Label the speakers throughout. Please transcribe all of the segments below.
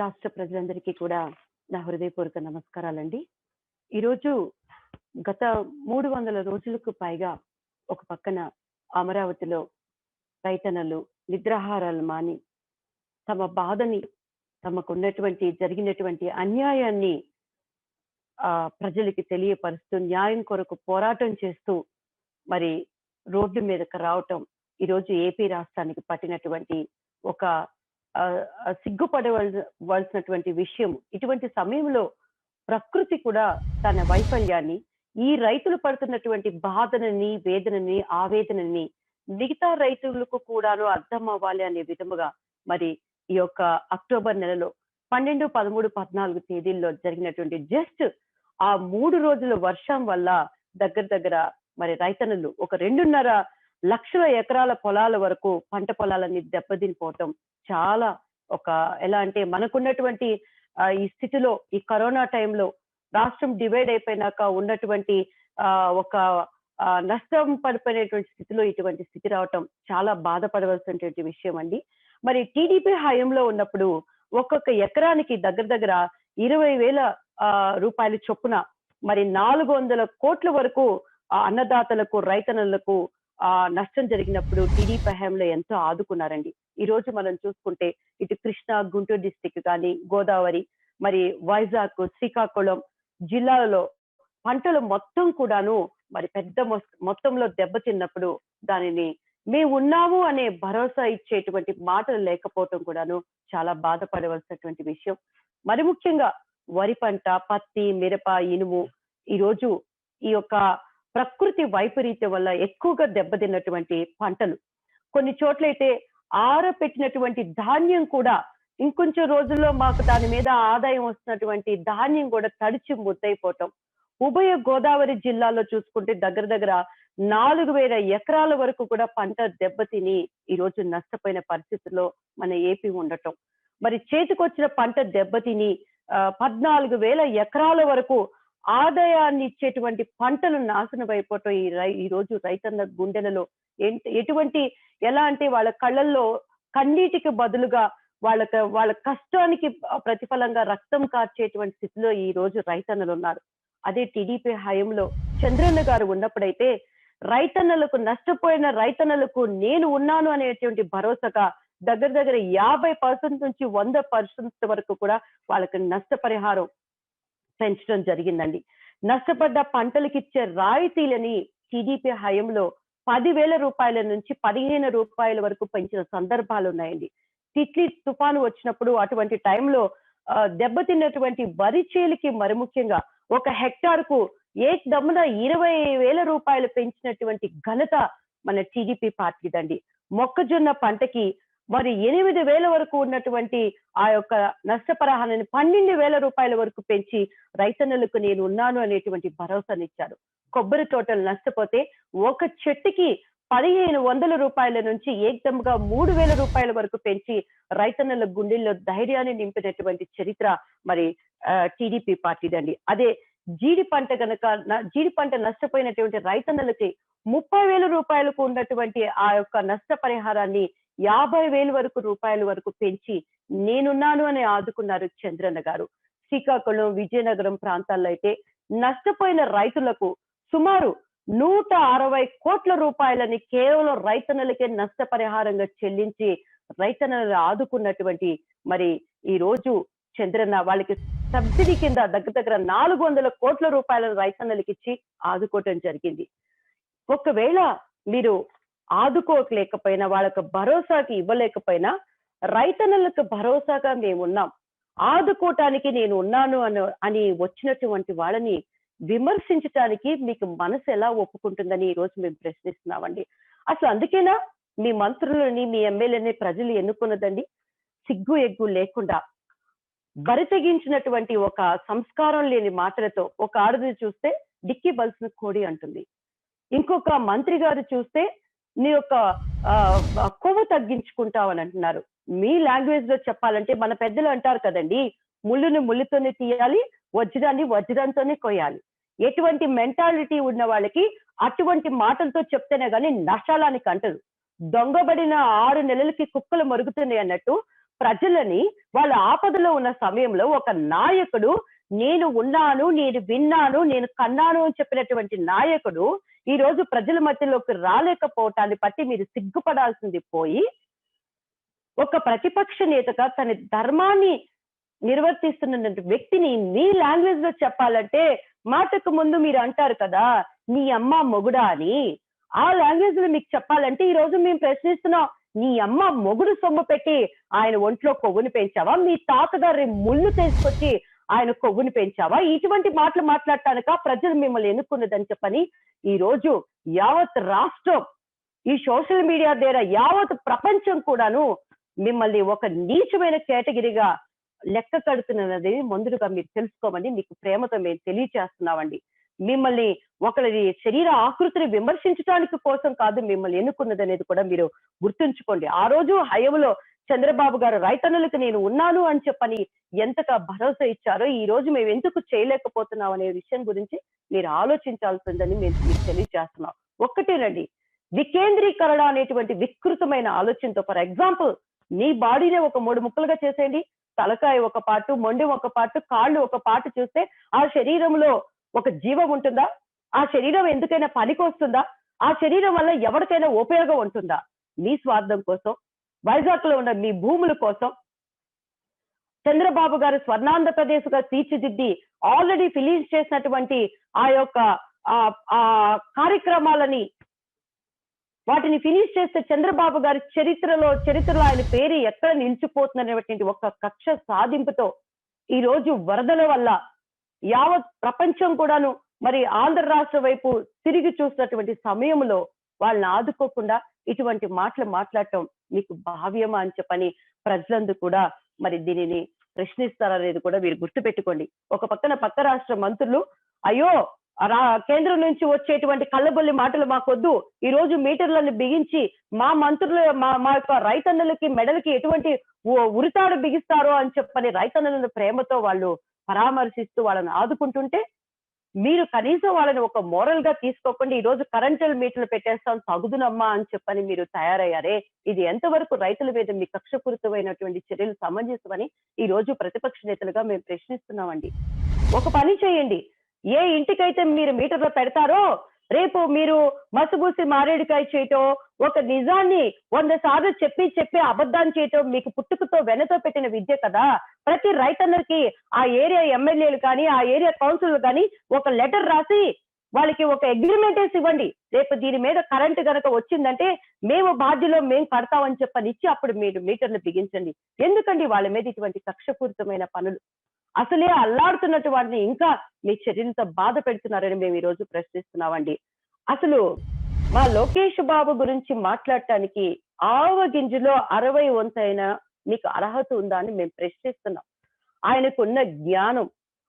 Speaker 1: రాష్ట్ర ప్రజలందరికీ కూడా నా హృదయపూర్వక నమస్కారాలండి. ఈరోజు గత 300 రోజులకు పైగా ఒక పక్కన అమరావతిలో రైతన్నలు నిద్రాహారాలు మాని తమ బాధని, తమకున్నటువంటి జరిగినటువంటి అన్యాయాన్ని ఆ ప్రజలకి తెలియపరుస్తూ న్యాయం కొరకు పోరాటం చేస్తూ మరి రోడ్డు మీదకి రావటం ఈరోజు ఏపీ రాష్ట్రానికి పట్టినటువంటి ఒక సిగ్గుపడవలసినటువంటి విషయం. ఇటువంటి సమయంలో ప్రకృతి కూడా తన వైఫల్యాన్ని, ఈ రైతులు పడుతున్నటువంటి బాధనని, వేదనని, ఆవేదనని మిగతా రైతులకు కూడాను అర్థం అవ్వాలి అనే విధముగా మరి ఈ యొక్క అక్టోబర్ నెలలో 12, 13, 14 తేదీల్లో జరిగినటువంటి జస్ట్ ఆ మూడు రోజుల వర్షం వల్ల దగ్గర దగ్గర మరి రైతన్నలు ఒక 2.5 లక్షల ఎకరాల పొలాల వరకు పంట పొలాలన్నీ దెబ్బతినిపోవటం చాలా ఒక ఎలా అంటే మనకున్నటువంటి ఈ స్థితిలో ఈ కరోనా టైంలో రాష్ట్రం డివైడ్ అయిపోయినాక ఉన్నటువంటి ఒక నష్టం పడిపోయినటువంటి స్థితిలో ఇటువంటి స్థితి రావటం చాలా బాధపడవలసినటువంటి విషయం అండి. మరి టీడీపీ హయాంలో ఉన్నప్పుడు ఒక్కొక్క ఎకరానికి దగ్గర దగ్గర ఇరవై వేల రూపాయల చొప్పున మరి 400 కోట్ల వరకు అన్నదాతలకు, రైతన్నలకు నష్టం జరిగినప్పుడు టీడీపీ హయాంలో ఎంతో ఆదుకున్నారండి. ఈరోజు మనం చూసుకుంటే ఇటు కృష్ణా, గుంటూరు డిస్టిక్ కానీ గోదావరి, మరి వైజాగ్, శ్రీకాకుళం జిల్లాలలో పంటలు మొత్తం కూడాను మరి పెద్ద మొత్తంలో దెబ్బతిన్నప్పుడు దానిని మేము ఉన్నాము అనే భరోసా ఇచ్చేటువంటి మాటలు లేకపోవటం కూడాను చాలా బాధపడవలసినటువంటి విషయం. మరి ముఖ్యంగా వరి పంట, పత్తి, మిరప, ఇనుము ఈరోజు ఈ యొక్క ప్రకృతి వైపరీత్యం వల్ల ఎక్కువగా దెబ్బతిన్నటువంటి పంటలు. కొన్ని చోట్లయితే ఆరపెట్టినటువంటి ధాన్యం కూడా ఇంకొంచెం రోజుల్లో మాకు దాని మీద ఆదాయం వస్తున్నటువంటి ధాన్యం కూడా తడిచి ముద్దైపోవటం ఉభయ గోదావరి జిల్లాలో చూసుకుంటే దగ్గర దగ్గర 4,000 ఎకరాల వరకు కూడా పంట దెబ్బతిని ఈరోజు నష్టపోయిన పరిస్థితుల్లో మన ఏపీ ఉండటం. మరి చేతికొచ్చిన పంట దెబ్బతిని పద్నాలుగు వేల ఎకరాల వరకు ఆదాయాన్ని ఇచ్చేటువంటి పంటలు నాశనం అయిపోవటం ఈ రై ఈ రోజు రైతన్న గుండెలలో ఎటువంటి ఎలా అంటే వాళ్ళ కళ్ళల్లో కన్నీటికి బదులుగా వాళ్ళకి వాళ్ళ కష్టానికి ప్రతిఫలంగా రక్తం కార్చేటువంటి స్థితిలో ఈ రోజు రైతన్నలు ఉన్నారు. అదే టీడీపీ హయాంలో చంద్రన్న గారు ఉన్నప్పుడైతే రైతన్నలకు నష్టపోయిన రైతన్నలకు నేను ఉన్నాను అనేటువంటి భరోసాగా దగ్గర దగ్గర 50% నుంచి 100% వరకు కూడా వాళ్ళకి నష్టపరిహారం పెంచడం జరిగిందండి. నష్టపడ్డ పంటలకిచ్చే రాయితీలని టీడీపీ హయాంలో పదివేల రూపాయల నుంచి 15 రూపాయల వరకు పెంచిన సందర్భాలు ఉన్నాయండి తిట్లీ తుఫాను వచ్చినప్పుడు అటువంటి టైంలో దెబ్బతిన్నటువంటి వరి చేలికి మరి ముఖ్యంగా ఒక హెక్టార్కు ఏకదమ్మున 20,000 రూపాయలు పెంచినటువంటి ఘనత మన టీడీపీ పార్టీదండి. మొక్కజొన్న పంటకి మరి 8,000 వరకు ఉన్నటువంటి ఆ యొక్క నష్టపరిహారాన్ని 12,000 రూపాయల వరకు పెంచి రైతన్నలకు నేను ఉన్నాను అనేటువంటి భరోసానిచ్చారు. కొబ్బరి తోటలు నష్టపోతే ఒక చెట్టుకి 1,500 రూపాయల నుంచి ఏకముగా మూడు వేల రూపాయల వరకు పెంచి రైతన్నల గుండెల్లో ధైర్యాన్ని నింపినటువంటి చరిత్ర మరి టీడీపీ పార్టీదండి. అదే జీడి పంట గనక జీడి పంట నష్టపోయినటువంటి రైతన్నలకి 30,000 రూపాయలకు ఉన్నటువంటి ఆ యొక్క నష్టపరిహారాన్ని యాభై వేల వరకు రూపాయల వరకు పెంచి నేనున్నాను అని ఆదుకున్నారు చంద్రన్న గారు. శ్రీకాకుళం, విజయనగరం ప్రాంతాల్లో అయితే నష్టపోయిన రైతులకు సుమారు 160 కోట్ల రూపాయలని కేవలం రైతన్నలకే నష్టపరిహారంగా చెల్లించి రైతన్నలను ఆదుకున్నటువంటి మరి ఈ రోజు చంద్రన్న వాళ్ళకి సబ్సిడీ కింద దగ్గర దగ్గర 400 కోట్ల రూపాయలు రైతన్నలకు ఇచ్చి ఆదుకోవటం జరిగింది. ఒకవేళ మీరు ఆదుకోలేకపోయినా వాళ్ళకి భరోసాకి ఇవ్వలేకపోయినా రైతన్నలకు భరోసాగా మేమున్నాం. ఆదుకోవటానికి నేను ఉన్నాను అని అని వచ్చినటువంటి వాళ్ళని విమర్శించటానికి మీకు మనసు ఎలా ఒప్పుకుంటుందని ఈ రోజు మేము ప్రశ్నిస్తున్నామండి. అసలు అందుకేనా మీ మంత్రులని, మీ ఎమ్మెల్యేని ప్రజలు ఎన్నుకున్నదండి? సిగ్గు, ఎగ్గు లేకుండా బరితెగించినటువంటి ఒక సంస్కారం లేని మాటలతో ఒక ఆడది చూస్తే డిక్కీ బల్సిన కోడి అంటుంది. ఇంకొక మంత్రి గారు చూస్తే నీ యొక్క కొవ్వు తగ్గించుకుంటావు అని అంటున్నారు. మీ లాంగ్వేజ్లో చెప్పాలంటే మన పెద్దలు అంటారు కదండీ! ముల్లుని ముళ్ళుతోనే తీయాలి, వజ్రాన్ని వజ్రంతోనే కొయ్యాలి. ఎటువంటి మెంటాలిటీ ఉన్న వాళ్ళకి అటువంటి మాటలతో చెప్తేనే కానీ నష్టాలానికి అంటరు దొంగబడిన ఆరు నెలలకి కుక్కలు మరుగుతున్నాయి అన్నట్టు ప్రజలని వాళ్ళ ఆపదలో ఉన్న సమయంలో ఒక నాయకుడు నేను ఉన్నాను నేను విన్నాను నేను కన్నాను అని చెప్పినటువంటి నాయకుడు ఈ రోజు ప్రజల మధ్యలోకి రాలేకపోవటాన్ని బట్టి మీరు సిగ్గుపడాల్సింది పోయి ఒక ప్రతిపక్ష నేతగా తన ధర్మాన్ని నిర్వర్తిస్తున్న వ్యక్తిని మీ లాంగ్వేజ్లో చెప్పాలంటే మాటకు ముందు మీరు అంటారు కదా నీ అమ్మ మొగుడా అని. ఆ లాంగ్వేజ్లో మీకు చెప్పాలంటే ఈ రోజు మేము ప్రశ్నిస్తున్నాం నీ అమ్మ మొగుడు సొమ్ము పెట్టి ఆయన ఒంట్లో కొవ్వుని పెంచావా? మీ తాతగారి ముళ్ళు తీసుకొచ్చి ఆయన కొవ్వుని పెంచావా? ఇటువంటి మాటలు మాట్లాడటానిక ప్రజలు మిమ్మల్ని ఎన్నుకున్నదని చెప్పని ఈ రోజు యావత్ రాష్ట్రం ఈ సోషల్ మీడియా ద్వారా యావత్ ప్రపంచం కూడాను మిమ్మల్ని ఒక నీచమైన కేటగిరీగా లెక్క కడుతున్నది ముందుగా మీరు తెలుసుకోమని మీకు ప్రేమతో మేము తెలియచేస్తున్నామండి. మిమ్మల్ని ఒకరి శరీర ఆకృతిని విమర్శించడానికి కోసం కాదు మిమ్మల్ని ఎన్నుకున్నది అనేది కూడా మీరు గుర్తుంచుకోండి. ఆ రోజు హయములో చంద్రబాబు గారు రైతన్నులకు నేను ఉన్నాను అని చెప్పని ఎంతగా భరోసా ఇచ్చారో ఈ రోజు మేము ఎందుకు చేయలేకపోతున్నాం అనే విషయం గురించి మీరు ఆలోచించాల్సిందని మేము మీకు తెలియజేస్తున్నాం. ఒక్కటేనండి వికేంద్రీకరణ అనేటువంటి వికృతమైన ఆలోచనతో ఫర్ ఎగ్జాంపుల్ నీ బాడీనే ఒక మూడు ముక్కలుగా చేసేయండి. తలకాయ ఒక పాటు మొండి ఒక పాటు కాళ్ళు ఒక పాటు చూస్తే ఆ శరీరంలో ఒక జీవం ఉంటుందా? ఆ శరీరం ఎందుకైనా పనికి వస్తుందా? ఆ శరీరం వల్ల ఎవరికైనా ఉపయోగం ఉంటుందా? నీ స్వార్థం కోసం వైజాగ్లో ఉన్న మీ భూముల కోసం చంద్రబాబు గారు స్వర్ణాంధ్రప్రదేశ్గా తీర్చిదిద్ది ఆల్రెడీ ఫిలీజ్ చేసినటువంటి ఆ యొక్క ఆ కార్యక్రమాలని వాటిని ఫినిష్ చేస్తే చంద్రబాబు గారి చరిత్రలో చరిత్రలో ఆయన పేరు ఎక్కడ నిలిచిపోతుందనేటువంటి ఒక కక్ష సాధింపుతో ఈ రోజు వరదల వల్ల యావత్ ప్రపంచం కూడాను మరి ఆంధ్ర రాష్ట్ర వైపు తిరిగి చూసినటువంటి సమయంలో వాళ్ళని ఆదుకోకుండా ఇటువంటి మాటలు మాట్లాడటం మీకు భావ్యమా అని చెప్పని ప్రజలందు కూడా మరి దీనిని ప్రశ్నిస్తారనేది కూడా మీరు గుర్తుపెట్టుకోండి. ఒక పక్కన పక్క రాష్ట్ర మంత్రులు అయ్యో కేంద్రం నుంచి వచ్చేటువంటి కళ్ళబొల్లి మాటలు మాకొద్దు. ఈ రోజు మీటర్లను బిగించి మా మంత్రులు మా మా యొక్క రైతన్నులకి మెడలకి ఎటువంటి ఉరితాడు బిగిస్తారో అని చెప్పని రైతన్నులను ప్రేమతో వాళ్ళు పరామర్శిస్తూ వాళ్ళని ఆదుకుంటుంటే మీరు కనీసం వాళ్ళని ఒక మోరల్గా తీసుకోకుండా ఈ రోజు కరెంటు మీటర్లు పెట్టేస్తాం తగుదునమ్మా అని చెప్పని మీరు తయారయ్యారే ఇది ఎంతవరకు రైతుల మీద మీ కక్షపూరితమైనటువంటి చర్యలు సమంజసమని ఈ రోజు ప్రతిపక్ష నేతలుగా మేము ప్రశ్నిస్తున్నామండి. ఒక పని చేయండి. ఏ ఇంటికైతే మీరు మీటర్లు పెడతారో రేపు మీరు మసుబూసి మారేడుకాయ చేయటం ఒక నిజాన్ని వంద సార్లు చెప్పి చెప్పి అబద్ధాన్ని చేయటం మీకు పుట్టుకతో వెనతో పెట్టిన విద్య కదా. ప్రతి రైతన్నరికి ఆ ఏరియా ఎమ్మెల్యేలు కానీ ఆ ఏరియా కౌన్సిల్ కానీ ఒక లెటర్ రాసి వాళ్ళకి ఒక అగ్రిమెంటేస్ వేసి ఇవ్వండి. రేపు దీని మీద కరెంట్ కనుక వచ్చిందంటే మేము బాధ్యలో మేము కడతామని చెప్పని ఇచ్చి అప్పుడు మీరు మీటర్లు బిగించండి. ఎందుకండి వాళ్ళ మీద ఇటువంటి కక్షపూరితమైన పనులు? అసలే అల్లాడుతున్నట్టు వాడిని ఇంకా మీ చర్యలతో బాధ పెడుతున్నారని మేము ఈ రోజు ప్రశ్నిస్తున్నామండి. అసలు మా లోకేష్ బాబు గురించి మాట్లాడటానికి ఆవ గింజలో అరవై వంతైన మీకు అర్హత ఉందా అని మేము ప్రశ్నిస్తున్నాం. ఆయనకున్న జ్ఞానం.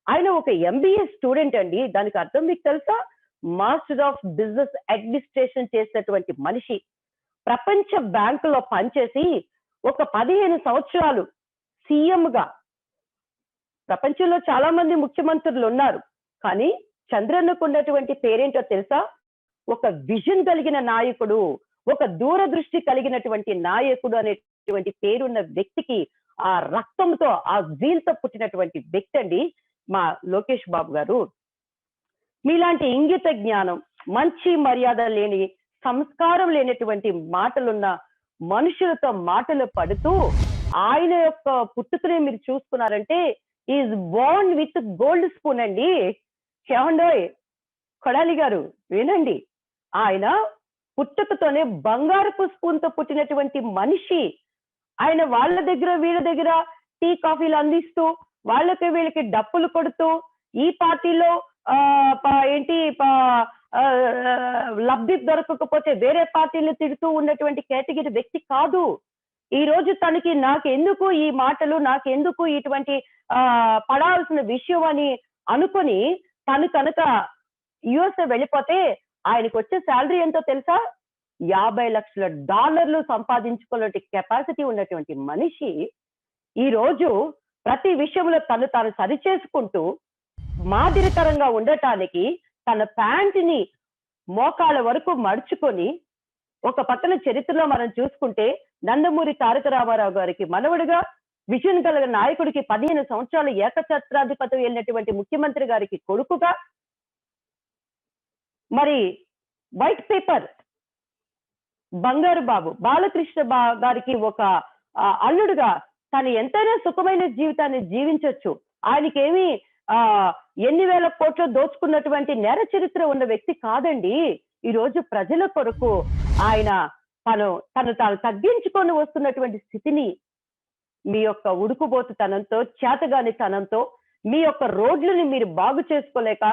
Speaker 1: ఆయన ఒక ఎంబీఏ స్టూడెంట్ అండి. దానికి అర్థం మీకు తెలుసా? మాస్టర్ ఆఫ్ బిజినెస్ అడ్మినిస్ట్రేషన్ చేసినటువంటి మనిషి. ప్రపంచ బ్యాంకులో పనిచేసి ఒక పదిహేను సంవత్సరాలు సీఎంగా ప్రపంచంలో చాలా మంది ముఖ్యమంత్రులు ఉన్నారు. కానీ చంద్రన్నకు ఉన్నటువంటి పేరేంటో తెలుసా? ఒక విజన్ కలిగిన నాయకుడు ఒక దూరదృష్టి కలిగినటువంటి నాయకుడు అనేటువంటి పేరున్న వ్యక్తికి ఆ రక్తంతో ఆ జీల్తో పుట్టినటువంటి వ్యక్తి అండి మా లోకేష్ బాబు గారు. మీలాంటి ఇంగిత జ్ఞానం మంచి మర్యాద లేని సంస్కారం లేనటువంటి మాటలున్న మనుషులతో మాటలు పడుతూ ఆయన యొక్క పుట్టుకనే మీరు చూసుకున్నారంటే is born with gold spoon అండి. ఏమండోయ్? కొడాలి గారు వినండి. ఆయన పుట్టుకతోనే బంగారపు స్పూన్తో పుట్టినటువంటి మనిషి. ఆయన వాళ్ళ దగ్గర వీళ్ళ దగ్గర టీ కాఫీలు అందిస్తూ వాళ్ళకి వీళ్ళకి డప్పులు కొడుతూ ఈ పార్టీలో ఏంటి లబ్ధి దొరకకపోతే వేరే పార్టీలు తిడుతూ ఉన్నటువంటి కేటగిరీ వ్యక్తి కాదు. ఈ రోజు తనకి నాకెందుకు ఈ మాటలు నాకెందుకు ఇటువంటి ఆ పడాల్సిన విషయం అని అనుకుని తను కనుక యుఎస్ఏ వెళ్ళిపోతే ఆయనకు వచ్చే శాలరీ ఎంతో తెలుసా? యాభై లక్షల డాలర్లు సంపాదించుకునే కెపాసిటీ ఉన్నటువంటి మనిషి ఈ రోజు ప్రతి విషయంలో తను తాను సరిచేసుకుంటూ మాదిరికరంగా ఉండటానికి తన ప్యాంటుని మోకాళ్ళ వరకు మడుచుకొని ఒక పక్కన చరిత్రలో మనం చూసుకుంటే నందమూరి తారక రామారావు గారికి మనవడుగా విజన్ కలిగిన నాయకుడికి పదిహేను సంవత్సరాలు ఏకఛత్రాధిపతి వెళ్ళినటువంటి ముఖ్యమంత్రి గారికి కొడుకుగా మరి వైట్ పేపర్ బంగారు బాబు బాలకృష్ణ బా గారికి ఒక అల్లుడుగా తను ఎంతైనా సుఖమైన జీవితాన్ని జీవించవచ్చు ఆయనకేమి ఆ ఎన్ని వేల కోట్లు దోచుకున్నటువంటి నేర చరిత్ర ఉన్న వ్యక్తి కాదండి. ఈ రోజు ప్రజల కొరకు ఆయన తను తను తాను తగ్గించుకొని వస్తున్నటువంటి స్థితిని మీ యొక్క ఉడుకుబోతుతనంతో చేతగాని తనంతో మీ యొక్క రోడ్లని మీరు బాగు చేసుకోలేక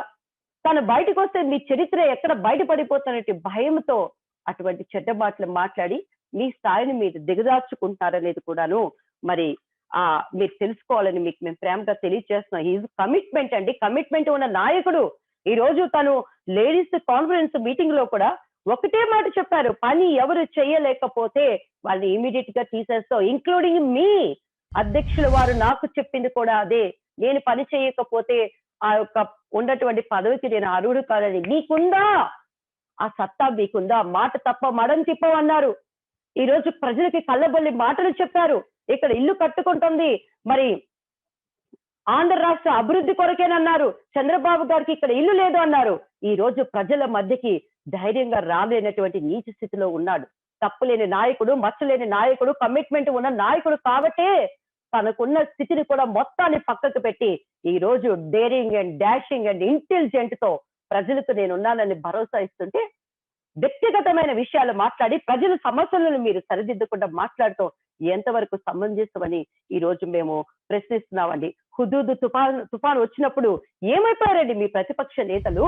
Speaker 1: తను బయటకు వస్తే మీ చరిత్ర ఎక్కడ బయటపడిపోతున్నట్టు భయంతో అటువంటి చెడ్డ మాటలు మాట్లాడి మీ స్థాయిని మీరు దిగదార్చుకుంటున్నారనేది కూడాను మరి ఆ మీరు తెలుసుకోవాలని మీకు మేము ప్రేమగా తెలియజేస్తున్నాం. ఈజ్ కమిట్మెంట్ అండి. కమిట్మెంట్ ఉన్న నాయకుడు. ఈ రోజు తను లేడీస్ కాన్ఫరెన్స్ మీటింగ్లో కూడా ఒకటే మాట చెప్పారు పని ఎవరు చేయలేకపోతే వాళ్ళని ఇమీడియట్గా తీసేస్తాం ఇంక్లూడింగ్ మీ అధ్యక్షుల వారు నాకు చెప్పింది కూడా అదే. నేను పని చేయకపోతే ఆ యొక్క ఉన్నటువంటి పదవికి నేను అర్హుడు కాదని మీకుందా? ఆ సత్తా మీకుందా? మాట తప్ప మడం తిప్పమన్నారు ఈ రోజు ప్రజలకి కళ్ళబొల్లి మాటలు చెప్పారు. ఇక్కడ ఇల్లు కట్టుకుంటుంది. మరి ఆంధ్ర రాష్ట్ర అభివృద్ధి కొరకేనన్నారు. చంద్రబాబు గారికి ఇక్కడ ఇల్లు లేదు అన్నారు. ఈ రోజు ప్రజల మధ్యకి ధైర్యంగా రాలేనటువంటి నీచ స్థితిలో ఉన్నాడు. తప్పులేని నాయకుడు మచ్చలేని నాయకుడు కమిట్మెంట్ ఉన్న నాయకుడు కాబట్టే తనకున్న స్థితిని కూడా మొత్తాన్ని పక్కకు పెట్టి ఈ రోజు డేరింగ్ అండ్ డాషింగ్ అండ్ ఇంటెలిజెంట్తో ప్రజలకు నేనున్నానని భరోసా ఇస్తుంటే వ్యక్తిగతమైన విషయాలు మాట్లాడి ప్రజల సమస్యలను మీరు సరిదిద్దకుండా మాట్లాడుతూ ఎంతవరకు సమంజసమని ఈ రోజు మేము ప్రశ్నిస్తున్నామండి. హుదూదు తుఫాన్ తుఫాన్ వచ్చినప్పుడు ఏమైపోయారండి మీ ప్రతిపక్ష నేతలు?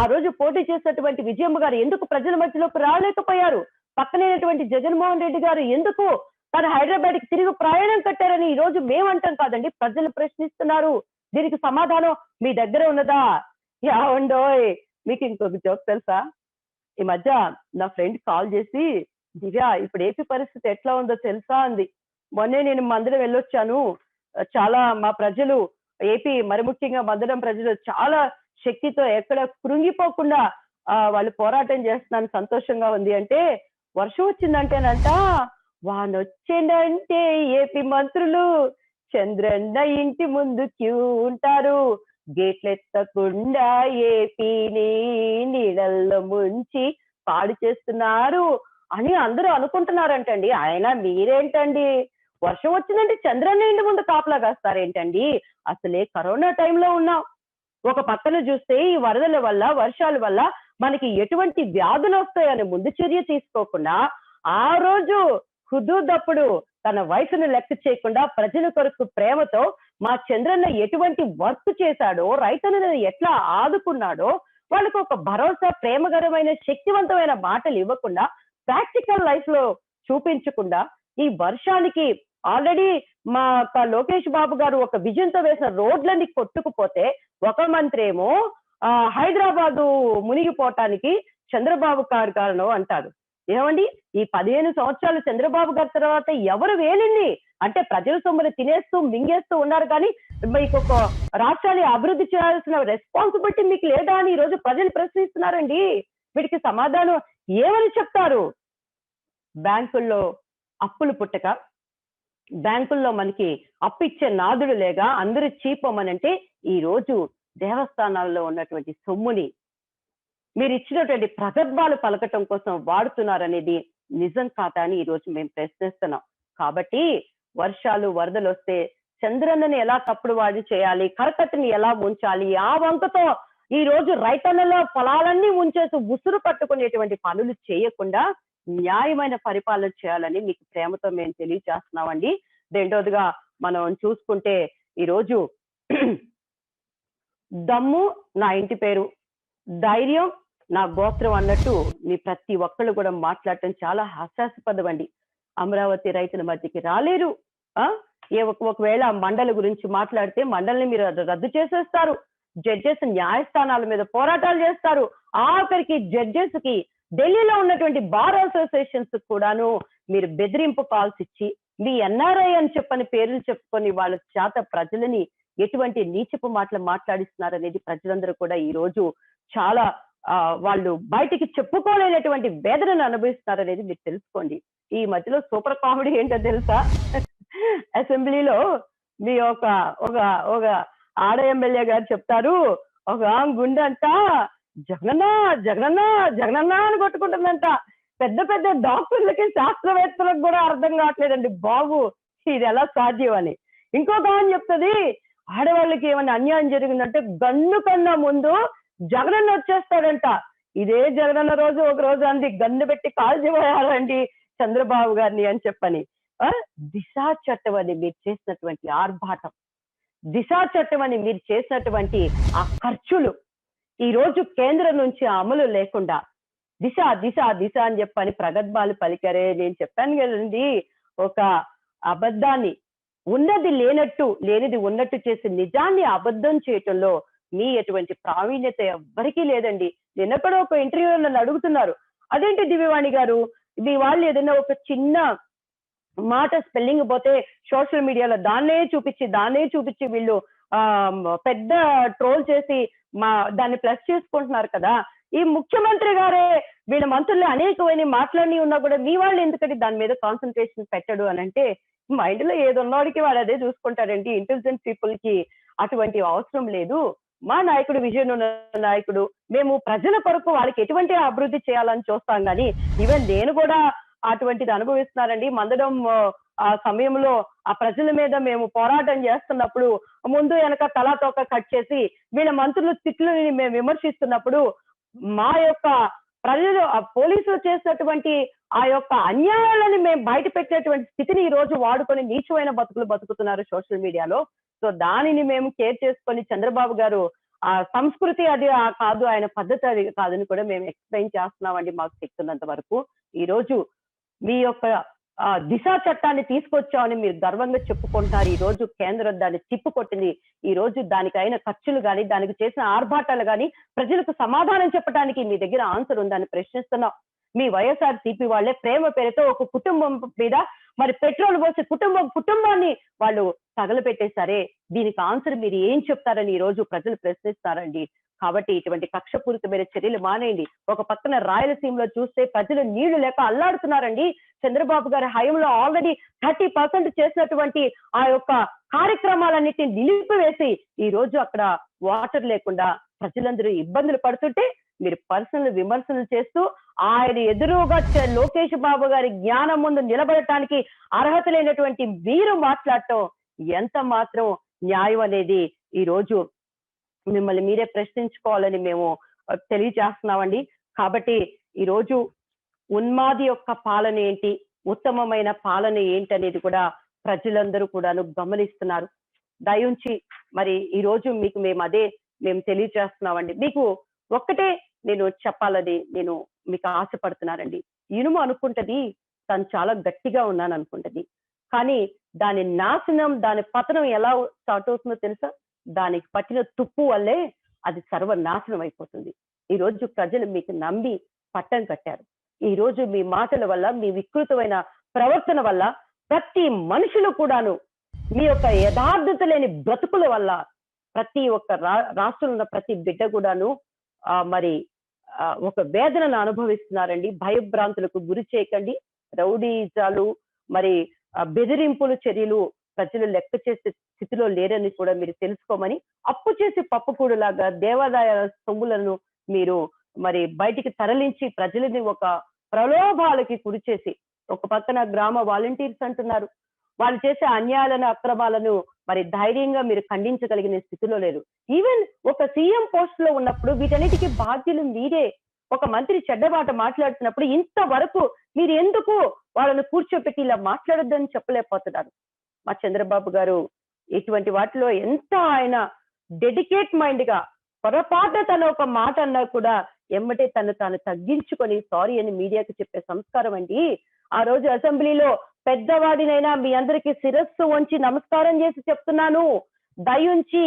Speaker 1: ఆ రోజు పోటీ చేసినటువంటి విజయమ్మ గారు ఎందుకు ప్రజల మధ్యలోకి రాలేకపోయారు? పక్కనైనటువంటి జగన్మోహన్ రెడ్డి గారు ఎందుకు తను హైదరాబాద్కి తిరిగి ప్రయాణం కట్టారని ఈ రోజు మేమంటాం కాదండి. ప్రజలు ప్రశ్నిస్తున్నారు. దీనికి సమాధానం మీ దగ్గర ఉన్నదా? యావండోయ్ మీకు ఇంకొక జోక్ తెలుసా? ఈ మధ్య నా ఫ్రెండ్ కాల్ చేసి దివ్య ఇప్పుడు ఏపీ పరిస్థితి ఎట్లా ఉందో తెలుసా అంది. మొన్నే నేను మందిరం వెళ్ళొచ్చాను. చాలా మా ప్రజలు ఏపీ మరి ముఖ్యంగా మందిరం ప్రజలు చాలా శక్తితో ఎక్కడ కృంగిపోకుండా ఆ, వాళ్ళు పోరాటం చేస్తున్నాను సంతోషంగా ఉంది. అంటే వర్షం వచ్చిందంటేనంట వానొచ్చిందంటే ఏపీ మంత్రులు చంద్రన్న ఇంటి ముందు క్యూ ఉంటారు. గేట్లెత్తకుండా ఏపీని నీళ్ళల్లో ముంచి పాడు చేస్తున్నారు అని అందరూ అనుకుంటున్నారంటండి. ఆయన మీరేంటండి? వర్షం వచ్చిందంటే చంద్రన్న ఇంటి ముందు కాపలా కాస్తారేంటండి అసలే కరోనా టైంలో ఉన్నాం. ఒక పక్కన చూస్తే ఈ వరదల వల్ల వర్షాల వల్ల మనకి ఎటువంటి వ్యాధులు వస్తాయని ముందు చర్య తీసుకోకుండా ఆ రోజు హుదూదప్పుడు తన వయసును లెక్క చేయకుండా ప్రజల కొరకు ప్రేమతో మా చంద్రన్న ఎటువంటి వర్క్ చేశాడో రైతన్నను ఎట్లా ఆదుకున్నాడో వాళ్ళకు ఒక భరోసా ప్రేమకరమైన శక్తివంతమైన మాటలు ఇవ్వకుండా ప్రాక్టికల్ లైఫ్లో చూపించకుండా ఈ వర్షానికి ఆల్రెడీ మా లోకేష్ బాబు గారు ఒక విజన్తో వేసిన రోడ్లని కొట్టుకుపోతే ఒక మంత్రి ఏమో ఆ, హైదరాబాదు మునిగిపోవటానికి చంద్రబాబు గారు కారణం అంటారు. ఏమండి? ఈ పదిహేను సంవత్సరాలు చంద్రబాబు గారి తర్వాత ఎవరు వేలింది అంటే ప్రజల సొమ్మును తినేస్తూ మింగేస్తూ ఉన్నారు కానీ మీకు ఒక రాష్ట్రాన్ని అభివృద్ధి చేయాల్సిన రెస్పాన్సిబిలిటీ మీకు లేదా అని ఈ రోజు ప్రజలు ప్రశ్నిస్తున్నారండి. వీటికి సమాధానం ఏమని చెప్తారు? బ్యాంకుల్లో అప్పులు పుట్టక బ్యాంకుల్లో మనకి అప్పిచ్చే నాదుడు లేక అందరూ చీపమనంటే ఈ రోజు దేవస్థానాల్లో ఉన్నటువంటి సొమ్ముని మీరు ఇచ్చినటువంటి ప్రగర్భాలు పలకటం కోసం వాడుతున్నారనేది నిజం కాదా అని ఈ రోజు మేము ప్రశ్నిస్తున్నాం. కాబట్టి వర్షాలు వరదలు వస్తే చంద్రన్నని ఎలా తప్పుడు వాడి చేయాలి కరకట్టని ఎలా ఉంచాలి ఆ వంకతో ఈ రోజు రైతన్నలో పొలాలన్నీ ఉంచేసి ఉసురు పట్టుకునేటువంటి పనులు చేయకుండా న్యాయమైన పరిపాలన చేయాలని మీకు ప్రేమతో మేము తెలియజేస్తున్నామండి. రెండోదిగా మనం చూసుకుంటే ఈ రోజు దమ్ము నా ఇంటి పేరు ధైర్యం నా గోత్రం అన్నట్టు మీ ప్రతి ఒక్కళ్ళు కూడా మాట్లాడటం చాలా హాస్యాస్పదమండి. అమరావతి రైతుల మధ్యకి రాలేరు. ఆ? ఏ ఒక- ఒకవేళ మండలి గురించి మాట్లాడితే మండలిని మీరు రద్దు చేసేస్తారు. జడ్జెస్ న్యాయస్థానాల మీద పోరాటాలు చేస్తారు. ఆఖరికి జడ్జెస్కి ఢిల్లీలో ఉన్నటువంటి బార్ అసోసియేషన్స్ కూడాను మీరు బెదిరింపు కాల్స్ ఇచ్చి మీ ఎన్ఆర్ఐ అని చెప్పని పేర్లు చెప్పుకొని వాళ్ళ చేత ప్రజలని ఎటువంటి నీచపు మాటలు మాట్లాడిస్తున్నారు అనేది ప్రజలందరూ కూడా ఈ రోజు చాలా ఆ, వాళ్ళు బయటికి చెప్పుకోలేనటువంటి వేదనను అనుభవిస్తున్నారు అనేది మీరు తెలుసుకోండి. ఈ మధ్యలో సూపర్ కామెడీ ఏంటో తెలుసా? అసెంబ్లీలో మీ ఒక ఒక ఒక ఆడ ఎమ్మెల్యే గారు చెప్తారు ఒక గుండంతా జగనన్న జగనన్న జగనన్న అని కొట్టుకుంటుందంట. పెద్ద పెద్ద డాక్టర్లకి శాస్త్రవేత్తలకు కూడా అర్థం కావట్లేదండి బాబు. ఇది ఎలా సాధ్యం అని. ఇంకొక ఆమె చెప్తుంది ఆడవాళ్ళకి ఏమైనా అన్యాయం జరిగిందంటే గన్ను కన్నా ముందు జగనన్న వచ్చేస్తాడంట. ఇదే జగనన్న రోజు ఒక రోజు అంది గన్ను పెట్టి కాల్చిపోయారండి చంద్రబాబు గారిని అని చెప్పని. ఆ, దిశా చట్టం అని మీరు చేసినటువంటి ఆర్భాటం. దిశా చట్టం అని మీరు చేసినటువంటి ఆ ఖర్చులు. ఈ రోజు కేంద్రం నుంచి అమలు లేకుండా దిశ దిశ దిశ అని చెప్పని ప్రగద్భాలు పలికారే. నేను చెప్పాను కదండి ఒక అబద్ధాన్ని ఉన్నది లేనట్టు లేనిది ఉన్నట్టు చేసి నిజాన్ని అబద్ధం చేయటంలో మీ ఎటువంటి ప్రావీణ్యత ఎవ్వరికీ లేదండి. నిన్న కూడా ఒక ఇంటర్వ్యూలో నన్ను అడుగుతున్నారు. అదేంటి దివ్యవాణి గారు? మీ వాళ్ళు ఏదైనా ఒక చిన్న మాట స్పెల్లింగ్ పోతే సోషల్ మీడియాలో దాన్నే చూపించి దాన్నే చూపించి వీళ్ళు ఆ పెద్ద ట్రోల్ చేసి మా దాన్ని ప్లస్ చేసుకుంటున్నారు కదా. ఈ ముఖ్యమంత్రి గారే వీళ్ళ మంత్రులు అనేకమైన మాట్లాడి ఉన్నా కూడా మీ వాళ్ళు ఎందుకంటే దాని మీద కాన్సన్ట్రేషన్ పెట్టడు అని అంటే మైండ్లో ఏది ఉన్నవాడికి వాడు అదే చూసుకుంటాడండి. ఇంటెలిజెంట్ పీపుల్కి అటువంటి అవసరం లేదు. మా నాయకుడు విజయన్ ఉన్న నాయకుడు మేము ప్రజల కొరకు వాళ్ళకి ఎటువంటి అభివృద్ధి చేయాలని చూస్తాం కానీ ఈవెన్ నేను కూడా అటువంటిది అనుభవిస్తున్నానండి. మందడం ఆ, సమయంలో ఆ ప్రజల మీద మేము పోరాటం చేస్తున్నప్పుడు ముందు వెనక తలాతోక కట్ చేసి వీళ్ళ మంత్రులు తిట్లని మేము విమర్శిస్తున్నప్పుడు మా యొక్క ప్రజలు ఆ పోలీసులు చేసినటువంటి ఆ యొక్క అన్యాయాలను మేము బయట పెట్టేటువంటి స్థితిని ఈ రోజు వాడుకొని నీచమైన బతుకులు బతుకుతున్నారు సోషల్ మీడియాలో. సో దానిని మేము కేర్ చేసుకొని చంద్రబాబు గారు ఆ సంస్కృతి అది ఆ కాదు ఆయన పద్ధతి అది కాదని కూడా మేము ఎక్స్ప్లెయిన్ చేస్తున్నామండి మాకు చెప్తున్నంత వరకు. ఈ రోజు మీ యొక్క దిశా చట్టాన్ని తీసుకొచ్చామని మీరు గర్వంగా చెప్పుకుంటున్నారు. ఈ రోజు కేంద్రం దాన్ని తిప్పుకొట్టింది. ఈ రోజు దానికి అయిన ఖర్చులు కానీ దానికి చేసిన ఆర్భాటాలు కానీ ప్రజలకు సమాధానం చెప్పడానికి మీ దగ్గర ఆన్సర్ ఉందని ప్రశ్నిస్తున్నాం. మీ వైఎస్ఆర్ సిపి వాళ్ళే ప్రేమ పేరుతో ఒక కుటుంబం మీద మరి పెట్రోల్ పోసి కుటుంబం కుటుంబాన్ని వాళ్ళు తగలపెట్టేశారే దీనికి ఆన్సర్ మీరు ఏం చెప్తారని ఈ రోజు ప్రజలు ప్రశ్నిస్తారండి. కాబట్టి ఇటువంటి కక్షపూరితమైన చర్యలు మానేయండి. ఒక పక్కన రాయలసీమలో చూస్తే ప్రజలు నీళ్ళు లేక అల్లాడుతున్నారండి. చంద్రబాబు గారి హయంలో ఆల్రెడీ థర్టీ పర్సెంట్ చేసినటువంటి ఆ యొక్క కార్యక్రమాలన్నిటిని నిలిపివేసి ఈ రోజు అక్కడ వాటర్ లేకుండా ప్రజలందరూ ఇబ్బందులు పడుతుంటే మీరు పర్సనల్ విమర్శలు చేస్తూ ఆయన ఎదురుగా లోకేష్ బాబు గారి జ్ఞానం ముందు నిలబడటానికి అర్హత లేనటువంటి మీరు మాట్లాడటం ఎంత మాత్రం న్యాయం అనేది ఈ రోజు మిమ్మల్ని మీరే ప్రశ్నించుకోవాలని మేము తెలియజేస్తున్నామండి. కాబట్టి ఈ రోజు ఉన్మాది యొక్క పాలన ఏంటి? ఉత్తమమైన పాలన ఏంటి అనేది కూడా ప్రజలందరూ కూడాను గమనిస్తున్నారు. దయుంచి మరి ఈ రోజు మీకు మేము అదే మేము తెలియజేస్తున్నామండి. మీకు ఒక్కటే నేను చెప్పాలని నేను మీకు ఆశపడుతున్నానండి. ఇనుము అనుకుంటది తను చాలా గట్టిగా ఉన్నాను అనుకుంటది కానీ దాని నాశనం దాని పతనం ఎలా స్టార్ట్ అవుతుందో తెలుసా? దానికి పట్టిన తుప్పు వల్లే అది సర్వనాశనం అయిపోతుంది. ఈ రోజు ప్రజలు మీకు నమ్మి పట్టం కట్టారు. ఈ రోజు మీ మాటల వల్ల మీ వికృతమైన ప్రవర్తన వల్ల ప్రతి మనుషులు కూడాను మీ యొక్క యథార్థత లేని బ్రతుకుల వల్ల ప్రతి ఒక్క రా రాష్ట్రంలో ఉన్న ప్రతి బిడ్డ కూడాను మరి ఒక వేదనను అనుభవిస్తున్నారండి. భయభ్రాంతులకు గురి చేయకండి. రౌడీజాలు మరి బెదిరింపులు చర్యలు ప్రజలు లెక్క చేసే స్థితిలో లేరని కూడా మీరు తెలుసుకోమని అప్పు చేసి పప్పుకూడులాగా దేవాదాయ సొమ్ములను మీరు మరి బయటికి తరలించి ప్రజలని ఒక ప్రలోభాలకి గురి చేసి ఒక పక్కన గ్రామ వాలంటీర్స్ అంటున్నారు. వాళ్ళు చేసే అన్యాయాలను అక్రమాలను మరి ధైర్యంగా మీరు ఖండించగలిగిన స్థితిలో లేరు. ఈవెన్ ఒక సీఎం పోస్ట్లో ఉన్నప్పుడు వీటన్నిటికీ బాధ్యులు మీరే. ఒక మంత్రి చెడ్డబాట మాట్లాడుతున్నప్పుడు ఇంతవరకు మీరు ఎందుకు వాళ్ళను కూర్చోపెట్టి ఇలా మాట్లాడొద్దని చెప్పలేకపోతున్నారు. మా చంద్రబాబు గారు ఇటువంటి వాటిలో ఎంత ఆయన డెడికేట్ మైండ్గా పొరపాటు తన ఒక మాట అన్నా కూడా ఎమ్మటే తను తాను తగ్గించుకొని సారీ అని మీడియాకి చెప్పే సంస్కారం అండి. ఆ రోజు అసెంబ్లీలో పెద్దవాడినైనా మీ అందరికీ శిరస్సు వంచి నమస్కారం చేసి చెప్తున్నాను. దయుంచి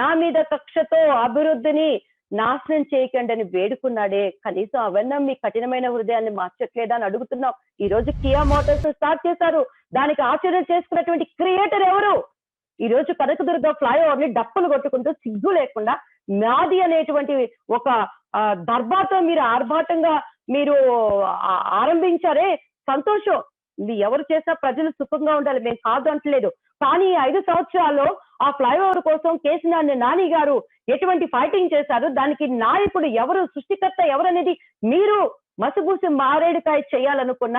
Speaker 1: నా మీద కక్షతో అభివృద్ధిని నాశనం చేయకండి అని వేడుకున్నాడే. కనీసం అవన్నా మీ కఠినమైన హృదయాన్ని మార్చట్లేదా అని అడుగుతున్నాం. ఈ రోజు కియా మోటార్స్ స్టార్ట్ చేశారు. దానికి ఆశ్చర్యం చేసుకున్నటువంటి క్రియేటర్ ఎవరు? ఈ రోజు కనకదుర్గ ఫ్లైఓవర్ని డప్పులు కొట్టుకుంటూ సిగ్గు లేకుండా నాది అనేటువంటి ఒక దర్బాతో మీరు ఆర్భాటంగా మీరు ఆరంభించారే? సంతోషం. ఇది ఎవరు చేసినా ప్రజలు సుఖంగా ఉండాలి. మేము కాదు అంటలేదు. కానీ ఐదు సంవత్సరాల్లో ఆ ఫ్లైఓవర్ కోసం కేసీఆర్ నాని గారు ఎటువంటి ఫైటింగ్ చేశారు? దానికి నాయకుడు ఎవరు? సృష్టికర్త ఎవరనేది మీరు మసిబూసి మారేడుకాయ చేయాలనుకున్న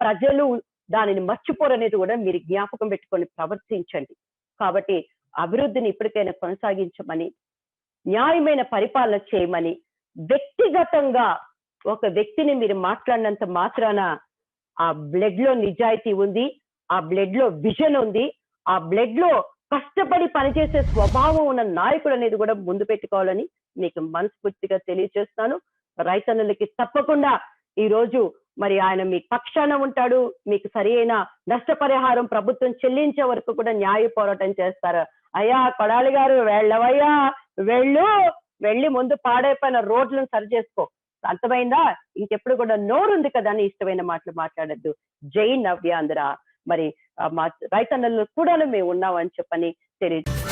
Speaker 1: ప్రజలు దానిని మర్చిపోరనేది కూడా మీరు జ్ఞాపకం పెట్టుకొని ప్రవర్తించండి. కాబట్టి అభివృద్ధిని ఇప్పటికైనా కొనసాగించమని న్యాయమైన పరిపాలన చేయమని వ్యక్తిగతంగా ఒక వ్యక్తిని మీరు మాట్లాడినంత మాత్రాన ఆ బ్లడ్లో నిజాయితీ ఉంది ఆ బ్లడ్లో విజన్ ఉంది ఆ బ్లడ్లో కష్టపడి పనిచేసే స్వభావం ఉన్న నాయకుడు అనేది కూడా ముందు పెట్టుకోవాలని మీకు మనస్ఫూర్తిగా తెలియజేస్తాను రైతన్నులకి తప్పకుండా ఈ రోజు మరి ఆయన మీ పక్షాన ఉంటాడు. మీకు సరి అయిన నష్టపరిహారం ప్రభుత్వం చెల్లించే వరకు కూడా న్యాయ పోరాటం చేస్తారు. అయ్యా కొడాలి గారు వెళ్ళవయ్యా వెళ్ళు వెళ్ళి ముందు పాడైపోయిన రోడ్లను సరి చేసుకో. అర్థమైందా? ఇంకెప్పుడు కూడా నోరుంది కదా అని ఇష్టమైన మాటలు మాట్లాడద్దు. జై నవ్యాంధ్ర. మరి మా రైతన్నలు కూడా మేము ఉన్నామని చెప్పని తెలియదు